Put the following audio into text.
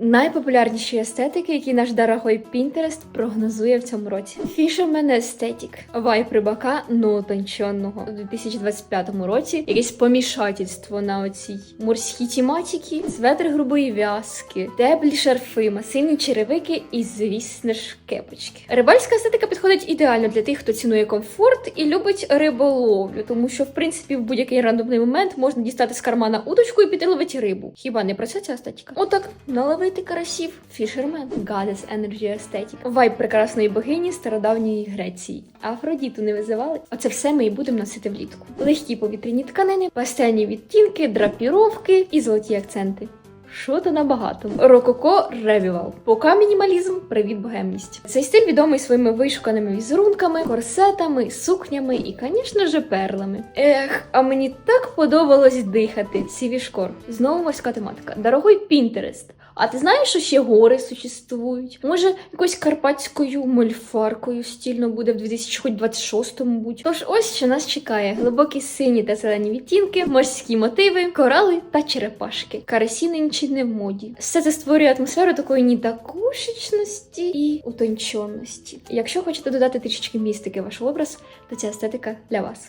Найпопулярніші естетики, які наш дорогой Pinterest прогнозує в цьому році. Fisherman Aesthetic. Вайб рибака, но утонченного. У 2025 році якесь помішательство на оцій морській тематиці, светр грубої в'язки, теплі шарфи, масивні черевики і, звісно ж, кепочки. Рибальська естетика підходить ідеально для тих, хто цінує комфорт і любить риболовлю, тому що, в принципі, в будь-який рандомний момент можна дістати з кармана удочку і піти рибу. Хіба не про це ця естетика? Отак, наловити карасів. фішермен, Goddess Energy Aesthetic. Вайб прекрасної богині стародавньої Греції. Афродіту не визивали. Оце все ми і будемо носити влітку. Легкі повітряні тканини, пастельні відтінки, драпіровки і золоті акценти. Що то набагато? Рококо ревівал. Пока мінімалізм, привіт богемність. Цей стиль відомий своїми вишуканими візерунками, корсетами, сукнями і, звісно ж, перлами. Ех, а мені так подобалось дихати. Сівішкор. Знову морська тематика. Дорогой Пінтерест. А ти знаєш, що ще гори существують? Може, якоюсь карпатською мольфаркою стільно буде в 2026-му будь. Тож ось що нас чекає: глибокі сині та зелені відтінки, морські мотиви, корали та черепашки. Карасі нинчі не в моді. Все це створює атмосферу такої нідакушечності і утонченості. Якщо хочете додати трішечки містики в ваш образ, то ця естетика для вас.